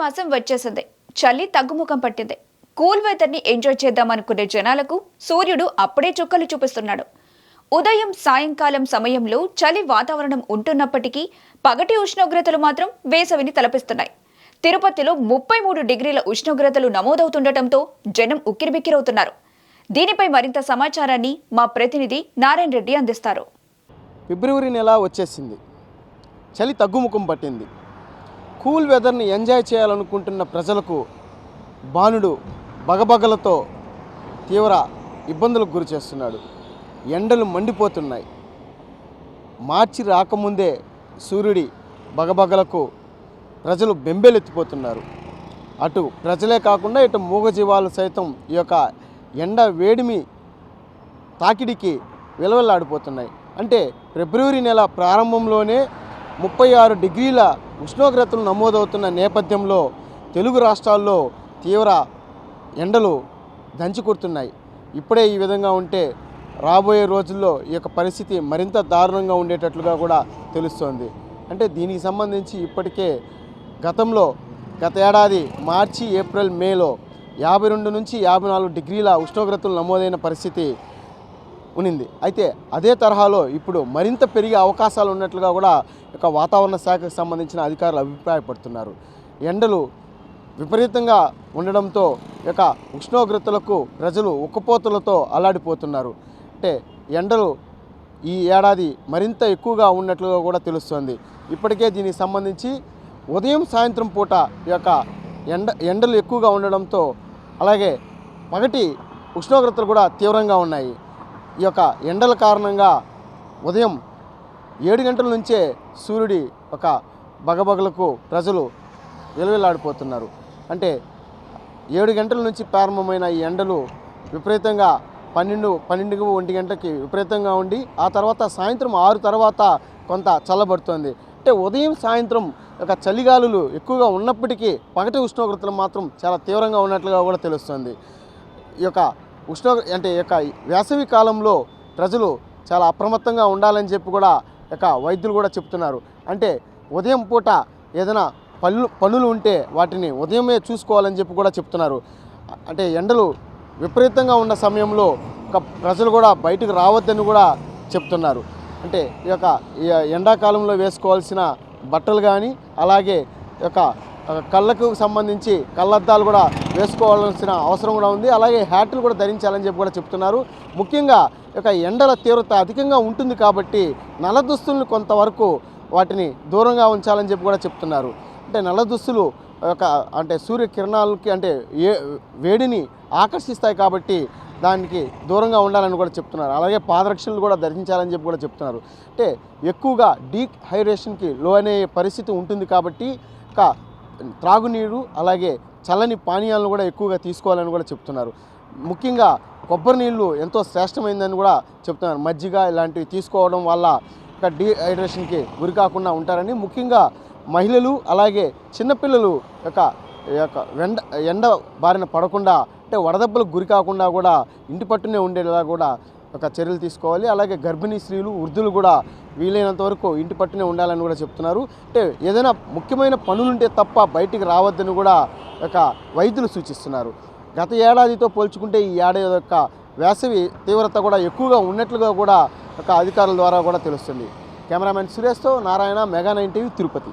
మాసం వచ్చేసింది. చలి తగ్గుముఖం పట్టింది. కూల్ వెదర్ని ఎంజాయ్ చేద్దామనుకునే జనాలకు సూర్యుడు అప్పుడే చుక్కలు చూపిస్తున్నాడు. ఉదయం సాయంకాలం సమయంలో చలి వాతావరణం ఉంటున్నప్పటికీ పగటి ఉష్ణోగ్రతలు మాత్రం వేసవిని తలపిస్తున్నాయి. తిరుపతిలో ముప్పై మూడు డిగ్రీల ఉష్ణోగ్రతలు నమోదవుతుండటంతో జనం ఉక్కిరిబిక్కిరవుతున్నారు. దీనిపై మరింత సమాచారాన్ని మా ప్రతినిధి నారాయణ రెడ్డి అందిస్తారు. ఫిబ్రవరి నెల వచ్చేసింది. చలి తగ్గుముఖం పట్టింది. కూల్ వెదర్ని ఎంజాయ్ చేయాలనుకుంటున్న ప్రజలకు బాణుడు బగబగలతో తీవ్ర ఇబ్బందులకు గురి చేస్తున్నాడు. ఎండలు మండిపోతున్నాయి. మార్చి రాకముందే సూర్యుడి బగబగలకు ప్రజలు బెంబేలెత్తిపోతున్నారు. అటు ప్రజలే కాకుండా ఇటు మూగజీవాలు సైతం ఈ యొక్క ఎండ వేడిమి తాకిడికి విలవెల్లాడిపోతున్నాయి. అంటే ఫిబ్రవరి నెల ప్రారంభంలోనే ముప్పై ఆరు డిగ్రీల ఉష్ణోగ్రతలు నమోదవుతున్న నేపథ్యంలో తెలుగు రాష్ట్రాల్లో తీవ్ర ఎండలు దంచి కొడుతున్నాయి ఇప్పుడే ఈ విధంగా ఉంటే రాబోయే రోజుల్లో ఈ యొక్క పరిస్థితి మరింత దారుణంగా ఉండేటట్లుగా కూడా తెలుస్తోంది. అంటే దీనికి సంబంధించి ఇప్పటికే గతంలో గత ఏడాది మార్చి ఏప్రిల్ మేలో యాభై రెండు నుంచి యాభై నాలుగు డిగ్రీల ఉష్ణోగ్రతలు నమోదైన పరిస్థితి ఉనింది. అయితే అదే తరహాలో ఇప్పుడు మరింత పెరిగే అవకాశాలు ఉన్నట్లుగా కూడా ఒక వాతావరణ శాఖకు సంబంధించిన అధికారులు అభిప్రాయపడుతున్నారు. ఎండలు విపరీతంగా ఉండడంతో ఇక ఉష్ణోగ్రతలకు ప్రజలు ఉక్కపోతలతో అల్లాడిపోతున్నారు. అంటే ఎండలు ఈ ఏడాది మరింత ఎక్కువగా ఉన్నట్లుగా కూడా తెలుస్తోంది. ఇప్పటికే దీనికి సంబంధించి ఉదయం సాయంత్రం పూట ఈ యొక్క ఎండ ఎండలు ఎక్కువగా ఉండడంతో అలాగే పగటి ఉష్ణోగ్రతలు కూడా తీవ్రంగా ఉన్నాయి. ఈ యొక్క ఎండల కారణంగా ఉదయం ఏడు గంటల నుంచే సూర్యుడి ఒక బగబగలకు ప్రజలు వెలువెలాడిపోతున్నారు అంటే ఏడు గంటల నుంచి ప్రారంభమైన ఈ ఎండలు విపరీతంగా పన్నెండు పన్నెండు ఒంటి గంటకి విపరీతంగా ఉండి ఆ తర్వాత సాయంత్రం ఆరు తర్వాత కొంత చల్లబడుతోంది. అంటే ఉదయం సాయంత్రం ఒక చలిగాలులు ఎక్కువగా ఉన్నప్పటికీ పగటి ఉష్ణోగ్రతలు మాత్రం చాలా తీవ్రంగా ఉన్నట్లుగా కూడా తెలుస్తుంది. ఈ యొక్క ఉష్ణోగ్ర అంటే యొక్క వేసవి కాలంలో ప్రజలు చాలా అప్రమత్తంగా ఉండాలని చెప్పి కూడా యొక్క వైద్యులు కూడా చెప్తున్నారు. అంటే ఉదయం పూట ఏదైనా పనులు పనులు ఉంటే వాటిని ఉదయమే చూసుకోవాలని చెప్పి కూడా చెప్తున్నారు. అంటే ఎండలు విపరీతంగా ఉన్న సమయంలో ఒక ప్రజలు కూడా బయటకు రావద్దని కూడా చెప్తున్నారు. అంటే ఈ యొక్క ఎండాకాలంలో వేసుకోవాల్సిన బట్టలు కానీ అలాగే ఈ యొక్క కళ్ళకు సంబంధించి కళ్ళద్దాలు కూడా వేసుకోవాల్సిన అవసరం కూడా ఉంది. అలాగే హ్యాట్లు కూడా ధరించాలని చెప్పి కూడా చెప్తున్నారు. ముఖ్యంగా ఒక యొక్క ఎండల తీవ్రత అధికంగా ఉంటుంది కాబట్టి నల్ల దుస్తులను కొంతవరకు వాటిని దూరంగా ఉంచాలని చెప్పి కూడా చెప్తున్నారు. అంటే నల్ల దుస్తులు ఒక అంటే సూర్య కిరణాలకి అంటే ఏ వేడిని ఆకర్షిస్తాయి కాబట్టి దానికి దూరంగా ఉండాలని కూడా చెప్తున్నారు. అలాగే పాదరక్షలు కూడా ధరించాలని చెప్పి కూడా చెప్తున్నారు. అంటే ఎక్కువగా డీహైడ్రేషన్కి లో అనే పరిస్థితి ఉంటుంది కాబట్టి ఒక త్రాగునీరు అలాగే చల్లని పానీయాలను కూడా ఎక్కువగా తీసుకోవాలని కూడా చెప్తున్నారు. ముఖ్యంగా కొబ్బరి నీళ్ళు ఎంతో శ్రేష్టమైందని కూడా చెప్తున్నారు. మజ్జిగ ఇలాంటివి తీసుకోవడం వల్ల ఒక డీహైడ్రేషన్కి గురి కాకుండా ఉంటారని. ముఖ్యంగా మహిళలు అలాగే చిన్నపిల్లలు యొక్క యొక్క ఎండ ఎండ బారిన పడకుండా అంటే వడదెబ్బలకు గురి కాకుండా కూడా ఇంటి పట్టునే ఉండేలా కూడా ఒక చర్యలు తీసుకోవాలి. అలాగే గర్భిణీ స్త్రీలు వృద్ధులు కూడా వీలైనంత వరకు ఇంటి పట్టునే ఉండాలని కూడా చెప్తున్నారు. అంటే ఏదైనా ముఖ్యమైన పనులుంటే తప్ప బయటికి రావద్దని కూడా ఒక వైద్యులు సూచిస్తున్నారు. గత ఏడాదితో పోల్చుకుంటే ఈ ఏడాది యొక్క వేసవి తీవ్రత కూడా ఎక్కువగా ఉన్నట్లుగా కూడా ఒక అధికారుల ద్వారా కూడా తెలుస్తుంది. Cameraman సురేష్తో Narayana mega nine TV Tirupati.